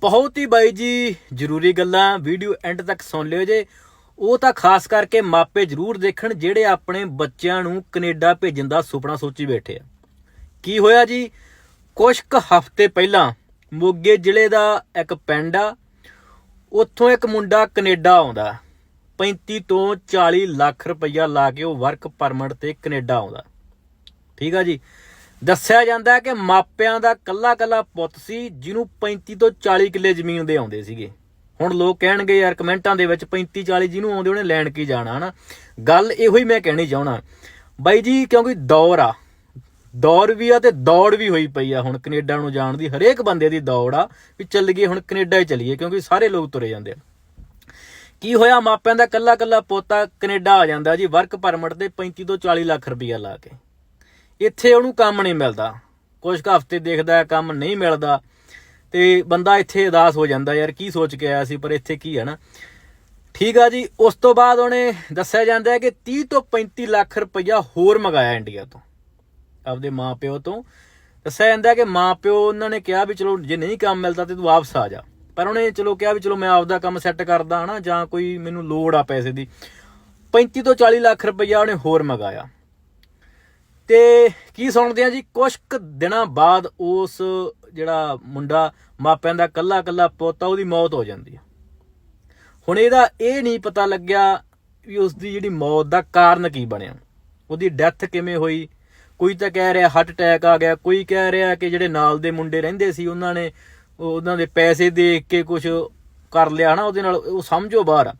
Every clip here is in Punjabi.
ਬਹੁਤ ਹੀ ਬਾਈ ਜੀ ਜ਼ਰੂਰੀ ਗੱਲਾਂ ਵੀਡੀਓ ਐਂਡ ਤੱਕ ਸੁਣ ਲਿਓ ਜੇ। ਉਹ ਤਾਂ ਖਾਸ ਕਰਕੇ ਮਾਪੇ ਜ਼ਰੂਰ ਦੇਖਣ ਜਿਹੜੇ ਆਪਣੇ ਬੱਚਿਆਂ ਨੂੰ ਕੈਨੇਡਾ ਭੇਜਣ ਦਾ ਸੁਪਨਾ ਸੋਚੀ ਬੈਠੇ ਆ। ਕੀ ਹੋਇਆ ਜੀ? ਕੁਝ ਕੁ ਹਫ਼ਤੇ ਪਹਿਲਾਂ ਮੋਗੇ ਜ਼ਿਲ੍ਹੇ ਦਾ ਇੱਕ ਪਿੰਡ ਆ, ਉੱਥੋਂ ਇੱਕ ਮੁੰਡਾ ਕੈਨੇਡਾ ਆਉਂਦਾ। 35 ਤੋਂ 40 ਲੱਖ ਰੁਪਈਆ ਲਾ ਕੇ ਉਹ ਵਰਕ ਪਰਮਿਟ ਤੇ ਕੈਨੇਡਾ ਆਉਂਦਾ। ਠੀਕ ਆ ਜੀ? ਦੱਸਿਆ ਜਾਂਦਾ ਹੈ ਕਿ ਮਾਪਿਆਂ ਦਾ ਕੱਲਾ ਕੱਲਾ ਪੁੱਤ ਸੀ, ਜਿਹਨੂੰ 35 ਤੋਂ 40 ਕਿੱਲੇ ਜ਼ਮੀਨ ਦੇ ਆਉਂਦੇ ਸੀਗੇ। ਹੁਣ ਲੋਕ ਕਹਿਣਗੇ, ਯਾਰ ਕਮੈਂਟਾਂ ਦੇ ਵਿੱਚ 35 40 ਜਿਹਨੂੰ ਆਉਂਦੇ, ਉਹਨੇ ਲੈਣ ਕੀ ਜਾਣਾ, ਹਨਾ? ਗੱਲ ਇਹੋ ਹੀ ਮੈਂ ਕਹਿਣੀ ਚਾਹਣਾ ਬਾਈ ਜੀ, ਕਿਉਂਕਿ ਦੌਰ ਆ। ਦੌਰ ਵੀ ਆ ਤੇ ਦੌੜ ਵੀ ਹੋਈ ਪਈ ਆ। ਹੁਣ ਕੈਨੇਡਾ ਨੂੰ ਜਾਣ ਦੀ ਹਰੇਕ ਬੰਦੇ ਦੀ ਦੌੜ ਆ ਵੀ ਚੱਲ ਗਏ ਹੁਣ ਕੈਨੇਡਾ ਹੀ ਚਲੀਏ, ਕਿਉਂਕਿ ਸਾਰੇ ਲੋਕ ਤੁਰੇ ਜਾਂਦੇ ਆ। ਕੀ ਹੋਇਆ? ਮਾਪਿਆਂ ਦਾ ਕੱਲਾ ਕੱਲਾ ਪੋਤਾ ਕੈਨੇਡਾ ਆ ਜਾਂਦਾ ਜੀ, ਵਰਕ ਪਰਮਿਟ ਤੇ 35 ਤੋਂ 40 ਲੱਖ ਰੁਪਈਆ ਲਾ ਕੇ। ਇੱਥੇ ਉਹਨੂੰ ਕੰਮ ਨਹੀਂ ਮਿਲਦਾ। ਕੁਝ ਕੁ ਹਫ਼ਤੇ ਦੇਖਦਾ, ਕੰਮ ਨਹੀਂ ਮਿਲਦਾ ਤੇ ਬੰਦਾ ਇੱਥੇ ਉਦਾਸ ਹੋ ਜਾਂਦਾ ਯਾਰ, ਕੀ ਸੋਚ ਕੇ ਆਇਆ ਸੀ, ਪਰ ਇੱਥੇ ਕੀ ਹੈ ਨਾ। ਠੀਕ ਆ ਜੀ, ਉਸ ਤੋਂ ਬਾਅਦ ਉਹਨੇ ਦੱਸਿਆ ਜਾਂਦਾ ਹੈ ਕਿ 30 ਤੋਂ 35 ਲੱਖ ਰੁਪਈਆ ਹੋਰ ਮੰਗਾਇਆ ਇੰਡੀਆ ਤੋਂ, ਆਪਦੇ ਮਾਪਿਓ ਤੋਂ। ਦੱਸਿਆ ਜਾਂਦਾ ਹੈ ਕਿ ਮਾਪਿਓ ਉਹਨਾਂ ਨੇ ਕਿਹਾ ਵੀ ਚਲੋ, ਜੇ ਨਹੀਂ ਕੰਮ ਮਿਲਦਾ ਤੇ ਤੂੰ ਵਾਪਸ ਆ ਜਾ। ਪਰ ਉਹਨੇ ਚਲੋ ਕਿਹਾ ਵੀ ਚਲੋ ਮੈਂ ਆਪਦਾ ਕੰਮ ਸੈੱਟ ਕਰਦਾ ਹਨਾ, ਜਾਂ ਕੋਈ ਮੈਨੂੰ ਲੋੜ ਆ ਪੈਸੇ ਦੀ। 35 ਤੋਂ 40 ਲੱਖ ਰੁਪਈਆ ਉਹਨੇ ਹੋਰ ਮੰਗਾਇਆ। ਤੇ ਕੀ ਸੁਣਦੇ ਆ ਜੀ? ਕੁਝ ਕੁ ਦਿਨਾਂ ਬਾਅਦ ਉਸ ਜਿਹੜਾ ਮੁੰਡਾ ਮਾਪਿਆਂ ਦਾ ਕੱਲਾ ਕੱਲਾ ਪੋਤਾ ਉਹਦੀ ਮੌਤ ਹੋ ਜਾਂਦੀ ਆ। ਹੁਣ ਇਹਦਾ ਇਹ ਨਹੀਂ ਪਤਾ ਲੱਗਿਆ ਵੀ ਉਸ ਦੀ ਜਿਹੜੀ ਮੌਤ ਦਾ ਕਾਰਨ ਕੀ ਬਣਿਆ। ਉਹਦੀ ਡੈਥ ਕਿਵੇਂ ਹੋਈ? ਕੋਈ ਤਾਂ ਕਹਿ ਰਿਹਾ ਹਾਰਟ ਅਟੈਕ ਆ ਗਿਆ, ਕੋਈ ਕਹਿ ਰਿਹਾ ਕਿ ਜਿਹੜੇ ਨਾਲ ਦੇ ਮੁੰਡੇ ਰਹਿੰਦੇ ਸੀ, ਉਹਨਾਂ ਨੇ ਉਹ- ਉਹਨਾਂ ਦੇ ਪੈਸੇ ਦੇਖ ਕੇ ਕੁਝ ਕਰ ਲਿਆ ਹਨਾ ਉਹਦੇ ਨਾਲ ਉਹ ਸਮਝੋ ਬਾਹਰ ਆ।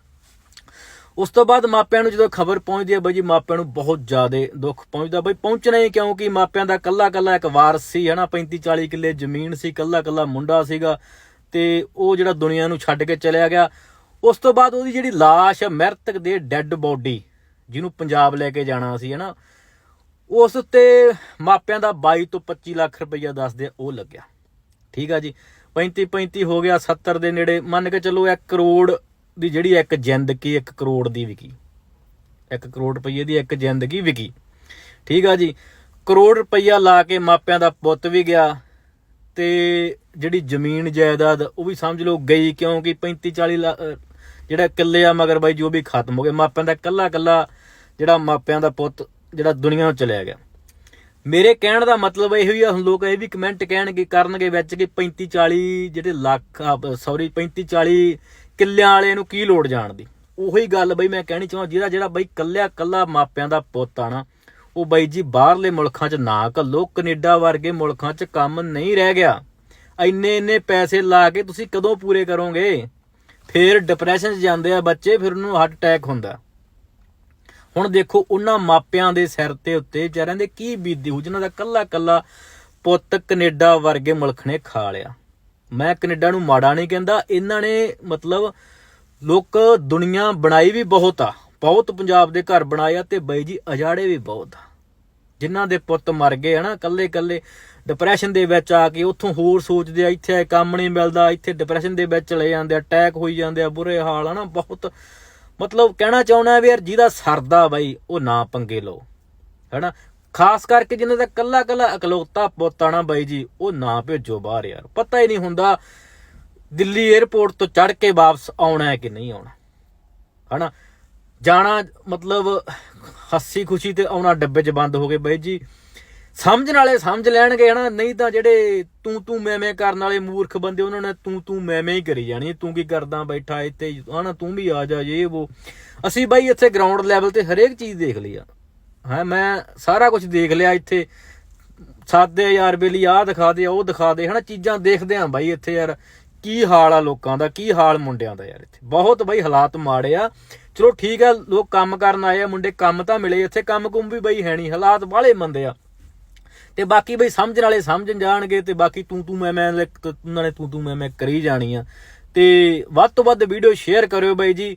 ਉਸ ਤੋਂ ਬਾਅਦ ਮਾਪਿਆਂ ਨੂੰ ਜਦੋਂ ਖਬਰ ਪਹੁੰਚਦੀ ਹੈ ਬਾਈ ਜੀ, ਮਾਪਿਆਂ ਨੂੰ ਬਹੁਤ ਜ਼ਿਆਦਾ ਦੁੱਖ ਪਹੁੰਚਦਾ। ਬਈ ਪਹੁੰਚਣਾ ਹੀ ਕਿਉਂਕਿ ਮਾਪਿਆਂ ਦਾ ਕੱਲਾ ਕੱਲਾ ਇੱਕ ਵਾਰਸ ਸੀ, ਹਨਾ? 35 40 ਕਿੱਲੇ ਜ਼ਮੀਨ ਸੀ ਕੱਲਾ ਕੱਲਾ ਮੁੰਡਾ ਸੀਗਾ ਤੇ ਉਹ ਜਿਹੜਾ ਦੁਨੀਆ ਨੂੰ ਛੱਡ ਕੇ ਚਲਿਆ ਗਿਆ। ਉਸ ਤੋਂ ਬਾਅਦ ਉਹਦੀ ਜਿਹੜੀ ਲਾਸ਼ ਹੈ, ਮਰਤਕ ਦੇ ਡੈੱਡ ਬੋਡੀ, ਜਿਹਨੂੰ ਪੰਜਾਬ ਲੈ ਕੇ ਜਾਣਾ ਸੀ, ਹਨਾ? ਉਸ ਉੱਤੇ ਮਾਪਿਆਂ ਦਾ 22 ਤੋਂ 25 ਲੱਖ ਰੁਪਈਆ ਦੱਸਦੇ ਉਹ ਲੱਗਿਆ। ਠੀਕ ਆ ਜੀ? 35 35 ਹੋ ਗਿਆ 70 ਦੇ ਨੇੜੇ। ਮੰਨ ਕੇ ਚੱਲੋ 1 ਕਰੋੜ ਦੀ ਜਿਹੜੀ ਇੱਕ ਜ਼ਿੰਦਗੀ 1 ਕਰੋੜ ਦੀ ਵਿਕੀ। 1 ਕਰੋੜ ਰੁਪਏ ਦੀ ਇੱਕ ਜ਼ਿੰਦਗੀ ਵਿਕੀ। ਠੀਕ ਆ ਜੀ? ਕਰੋੜ ਰੁਪਈਆ ਲਾ ਕੇ ਮਾਪਿਆਂ ਦਾ ਪੁੱਤ ਵੀ ਗਿਆ ਤੇ ਜਿਹੜੀ ਜ਼ਮੀਨ ਜਾਇਦਾਦ ਉਹ ਵੀ ਸਮਝ ਲਓ ਗਈ ਕਿਉਂਕਿ 35 40 ਲਾ- ਜਿਹੜਾ ਕਿੱਲੇ ਆ ਮਗਰ ਬਾਈ, ਜੋ ਵੀ ਖਤਮ ਹੋ ਗਏ, ਮਾਪਿਆਂ ਦਾ ਕੱਲਾ ਕੱਲਾ ਜਿਹੜਾ ਮਾਪਿਆਂ ਦਾ ਪੁੱਤ ਜਿਹੜਾ ਦੁਨੀਆ ਨੂੰ ਚਲਿਆ ਗਿਆ। ਮੇਰੇ ਕਹਿਣ ਦਾ ਮਤਲਬ ਇਹੋ ਹੀ ਆ, ਹੁਣ ਲੋਕ ਇਹ ਵੀ ਕਮੈਂਟ ਕਹਿਣਗੇ, ਕਰਨਗੇ ਵਿੱਚ ਕਿ 35 40 ਜਿਹੜੇ ਲੱਖ ਸੌਰੀ 35 40 ਕਿੱਲਿਆਂ ਵਾਲੇ ਨੂੰ ਕੀ ਲੋੜ ਜਾਣ ਦੀ? ਉਹੀ ਗੱਲ ਬਈ ਮੈਂ ਕਹਿਣੀ ਚਾਹਾਂ ਜਿਹਦਾ ਜਿਹੜਾ ਬਈ ਕੱਲਿਆ ਕੱਲਾ ਮਾਪਿਆਂ ਦਾ ਪੁੱਤ ਆ ਨਾ, ਉਹ ਬਾਈ ਜੀ ਬਾਹਰਲੇ ਮੁਲਕਾਂ 'ਚ ਨਾ ਘੱਲੋ, ਕੈਨੇਡਾ ਵਰਗੇ ਮੁਲਕਾਂ 'ਚ ਕੰਮ ਨਹੀਂ ਰਹਿ ਗਿਆ। ਇੰਨੇ ਇੰਨੇ ਪੈਸੇ ਲਾ ਕੇ ਤੁਸੀਂ ਕਦੋਂ ਪੂਰੇ ਕਰੋਗੇ? ਫਿਰ ਡਿਪਰੈਸ਼ਨ 'ਚ ਜਾਂਦੇ ਆ ਬੱਚੇ, ਫਿਰ ਉਹਨੂੰ ਹਾਰਟ ਅਟੈਕ ਹੁੰਦਾ। ਹੁਣ ਦੇਖੋ, ਉਹਨਾਂ ਮਾਪਿਆਂ ਦੇ ਸਿਰ ਤੇ ਉੱਤੇ ਵਿਚਾਰਿਆਂ ਦੇ ਕੀ ਬੀਤੀ ਹੋ ਜਿਨ੍ਹਾਂ ਦਾ ਕੱਲਾ ਕੱਲਾ ਪੁੱਤ ਕੈਨੇਡਾ ਵਰਗੇ ਮੁਲਕ ਨੇ ਖਾ ਲਿਆ। ਮੈਂ ਕੈਨੇਡਾ ਨੂੰ ਮਾੜਾ ਨਹੀਂ ਕਹਿੰਦਾ, ਇਹਨਾਂ ਨੇ ਮਤਲਬ ਲੋਕ ਦੁਨੀਆ ਬਣਾਈ ਵੀ ਬਹੁਤ ਆ, ਬਹੁਤ ਪੰਜਾਬ ਦੇ ਘਰ ਬਣਾਏ ਆ ਤੇ ਬਈ ਜੀ ਅਜਾੜੇ ਵੀ ਬਹੁਤ ਆ। ਜਿਨ੍ਹਾਂ ਦੇ ਪੁੱਤ ਮਰ ਗਏ ਹਨਾ ਕੱਲੇ ਕੱਲੇ ਡਿਪਰੈਸ਼ਨ ਦੇ ਵਿੱਚ ਆ ਕੇ ਉੱਥੋਂ ਹੋਰ ਸੋਚਦੇ ਆ, ਇੱਥੇ ਕੰਮ ਨਹੀਂ ਮਿਲਦਾ, ਇੱਥੇ ਡਿਪਰੈਸ਼ਨ ਦੇ ਵਿੱਚ ਚਲੇ ਜਾਂਦੇ ਆ ਅਟੈਕ ਹੋਈ ਜਾਂਦੇ ਆ, ਬੁਰੇ ਹਾਲ ਹਨਾ ਬਹੁਤ। ਮਤਲਬ ਕਹਿਣਾ ਚਾਹੁੰਦਾ ਵੀ ਯਾਰ ਜਿਹਦਾ ਸਰਦਾ ਬਾਈ, ਉਹ ਨਾ ਪੰਗੇ ਲਓ। ਹੈਨਾ ਖਾਸ ਕਰਕੇ ਜਿਨ੍ਹਾਂ ਦਾ ਕੱਲਾ ਕੱਲਾ ਇਕਲੌਤਾ ਪੁੱਤ ਆਣਾ ਬਾਈ ਜੀ, ਉਹ ਨਾ ਭੇਜੋ ਬਾਹਰ ਯਾਰ। ਪਤਾ ਹੀ ਨਹੀਂ ਹੁੰਦਾ ਦਿੱਲੀ 에ਅਰਪੋਰਟ ਤੋਂ ਚੜ ਕੇ ਵਾਪਸ ਆਉਣਾ ਹੈ ਕਿ ਨਹੀਂ ਆਉਣਾ। ਹਨਾ? ਜਾਣਾ ਮਤਲਬ ਹੱਸੀ ਖੁਸ਼ੀ ਤੇ ਆਉਣਾ ਡੱਬੇ 'ਚ ਬੰਦ ਹੋ ਗਏ ਬਾਈ ਜੀ। ਸਮਝਣ ਵਾਲੇ ਸਮਝ ਲੈਣਗੇ ਹਨਾ, ਨਹੀਂ ਤਾਂ ਜਿਹੜੇ ਤੂੰ ਤੂੰ ਮੈਂ ਮੈਂ ਕਰਨ ਵਾਲੇ ਮੂਰਖ ਬੰਦੇ, ਉਹਨਾਂ ਨੇ ਤੂੰ ਤੂੰ ਮੈਂ ਮੈਂ ਹੀ ਕਰੀ ਜਾਣੀ, ਤੂੰ ਕੀ ਕਰਦਾ ਬੈਠਾ ਇੱਥੇ, ਹਨਾ, ਤੂੰ ਵੀ ਆ ਜਾ, ਇਹ ਉਹ ਅਸੀਂ ਬਾਈ ਇੱਥੇ ਗਰਾਊਂਡ ਲੈਵਲ ਤੇ ਹਰੇਕ ਚੀਜ਼ ਦੇਖ ਲਈ ਆ। ਹਾਂ, ਮੈਂ ਸਾਰਾ ਕੁਝ ਦੇਖ ਲਿਆ ਇੱਥੇ। 7000 ਰੁਪਏ ਲਈ ਆਹ ਦਿਖਾ ਦੇ ਉਹ ਦਿਖਾ ਦੇ ਹਨਾ, ਚੀਜ਼ਾਂ ਦੇਖਦੇ ਆਂ ਬਾਈ ਇੱਥੇ ਯਾਰ। ਕੀ ਹਾਲ ਆ ਲੋਕਾਂ ਦਾ, ਕੀ ਹਾਲ ਮੁੰਡਿਆਂ ਦਾ ਯਾਰ ਇੱਥੇ। ਬਹੁਤ ਬਾਈ ਹਾਲਾਤ ਮਾੜੇ ਆ। ਚਲੋ ਠੀਕ ਆ, ਲੋਕ ਕੰਮ ਕਰਨ ਆਏ ਆ, ਮੁੰਡੇ ਕੰਮ ਤਾਂ ਮਿਲੇ, ਇੱਥੇ ਕੰਮ ਕੁੰਮ ਵੀ ਬਾਈ ਹੈ ਨਹੀਂ, ਹਾਲਾਤ ਬਾਹਲੇ ਮੰਦੇ ਆ। ਤੇ ਬਾਕੀ ਬਈ ਸਮਝਣ ਵਾਲੇ ਸਮਝਣ ਜਾਣਗੇ ਤੇ ਬਾਕੀ ਤੂੰ ਤੂੰ ਮੈਂ ਮੈਂ ਉਹਨਾਂ ਨੇ ਤੂੰ ਤੂੰ ਮੈਂ ਮੈਂ ਕਰੀ ਜਾਣੀ ਆ। ਤੇ ਵੱਧ ਤੋਂ ਵੱਧ ਵੀਡੀਓ ਸ਼ੇਅਰ ਕਰਿਓ ਬਾਈ ਜੀ।